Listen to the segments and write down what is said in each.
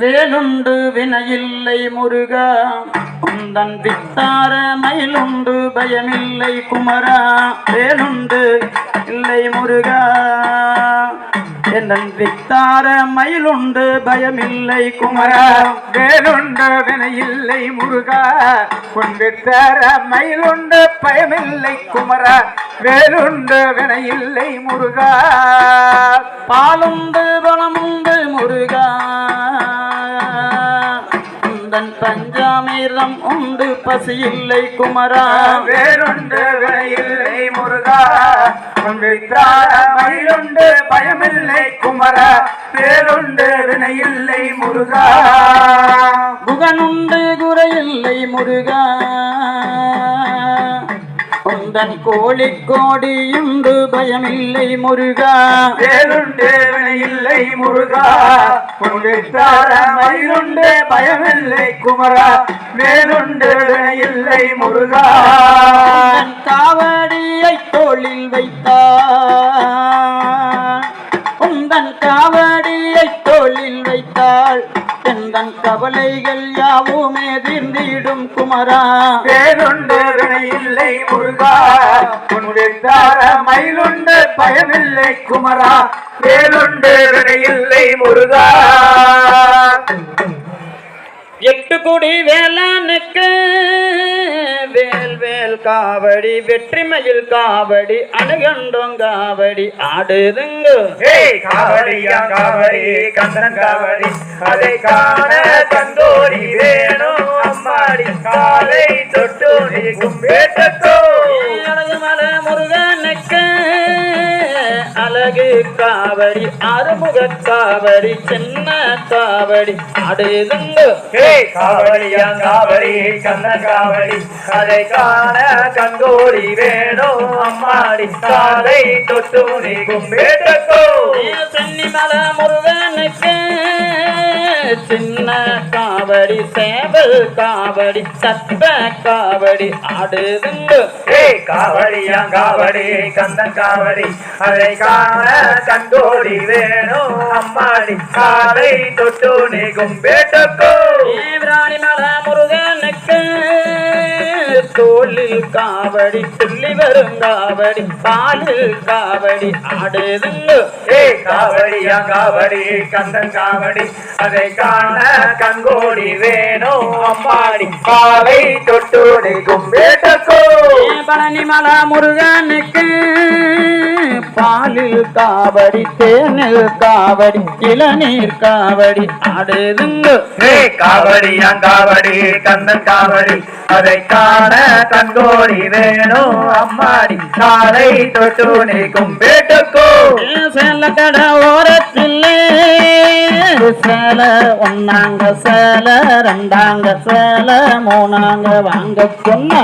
வேலுண்டு வினையில்லை முருகா. உந்தன் வித்தார மயிலுண்டு பயமில்லை குமரா. வேலுண்டு இல்லை முருகா. என்னன் வித்தார மயிலுண்டு பயமில்லை குமரா. வேலுண்டு வினையில்லை முருகா. கொண்டு தர மயிலுண்டு பயமில்லை குமரா. வேலுண்டு வினையில்லை முருகா. பாலுண்டு பணமுண்டு முருகா. பஞ்சாமிரம் உண்டு பசியில்லை குமரா. வேலுண்டு வினையில்லை முருகா. மயிலுண்டு பயமில்லை குமர. வேலுண்டு வினையில்லை முருகா. புகனுண்டு குறையில்லை முருகா. உந்தன் கோழி கோடியுண்டு பயமில்லை முருகா. வினையில்லை முருகா. மயிலுண்டு பயமில்லை குமரா. வேலுண்டு வினையில்லை முருகா. காவடியை தோளில் வைத்தாள். உந்தன் காவடியை தோளில் வைத்தாள். எந்தன் கவலைகள் யாவுமே குமரா. வேலுண்டு வினையில்லை முருகா. கொண்டு மயிலுண்டு பயமில்லை குமரா. வேலுண்டு வினையில்லை முருகா. எட்டு கோடி வேளானுக்கு வேல் வேல் காவடி வெற்றிமையில் காவடி அணுகண்டோம் காவடி ஆடுதுங்க. காவடி கந்தன் காவடி. அதை காண வேணும் அம்மாடி. காலை தொட்டு கும்பேட்டோ அழகு காவடி அறுமுக காவடி சின்ன காவடி. ஏய் காவடியா காவடி கந்தன் காவடி அதை காண கந்தோரி வேணும் அம்மாடி. காலை தொட்டு நீ கும்பேட்டோ சென்னிமல முருகனுக்கு சின்ன காவடி சேவல் காவடி சட்ட காவடி ஏய் காவடியா காவடி கந்தன் காவடி. அதை காண கண்டோடி வேணும் அம்மாடி. காலை தொட்டு நீ கும்பேட்டக்கோ. தோளில் காவடி துள்ளி வரும் காவடி பாலில் காவடி ஆடுதுங்க ஏய் காவடியா காவடி கந்தன் காவடி. அதை காண கண்கோடி வேணும் அம்மாடி காலை தொட்டு நீ கும்பேட்டக்கோ பழனிமல முருகனுக்கு பாலில் காவடி தேனில் காவடி இளநீர் காவடி ஆடுதுங்க ஏய் காவடியா காவடி கந்தன் காவடி அதை காண கண்கோடி வேணும் அம்மாடி. காலை தொட்டு நீ கும்பேட்டக்கோ சேல கடை ஓரத்தில் சேல ஒன்னாங்க சேல ரெண்டாங்க சேல மூணாங்க வாங்க சொன்ன.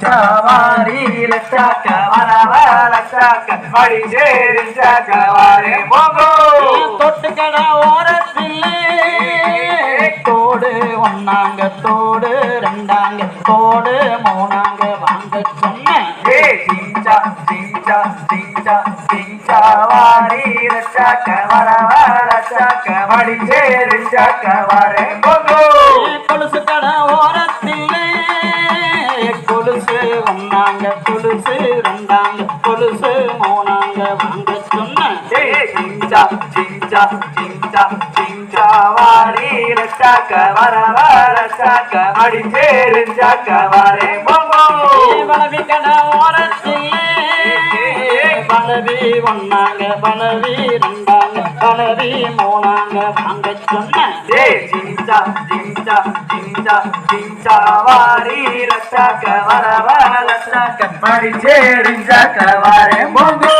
ஏய் சிஞ்சா சிஞ்சா சிஞ்சா சிஞ்சா வாரி லட்சாக்க வரவ லட்சாக்க மடி சேரிஞ்சாக்க வாரே போகோ தொட்டு கடை ஓரத்தில். தோடு ஒன்னாங்க தோடு ரெண்டாங்க தோடு மூணாங்க வாங்க சொன்ன ஏய் சிஞ்சா சிஞ்சா சிஞ்சா சிஞ்சா வாரி லட்சாக்க வரவ லட்சாக்க போகோ கொலுசு கடை ஓரத்திலே கொலுசு ரெண்டாங்க கொலுசு மூணாங்க வாங்க சொன்ன. சிஞ்சா சிஞ்சா சிஞ்சா வாரி கடை ஓரத்திலே பலவி ஒன்னாங்க பலவி ரெண்டாங்க பலவி மூணாங்க வாங்க சொன்ன ஏய். சிஞ்சா சிஞ்சா சிஞ்சா சிஞ்சா வாரி லட்சாக்க வரவ லட்சாக்க மடி சேரிஞ்சாக்க வாரே போகோ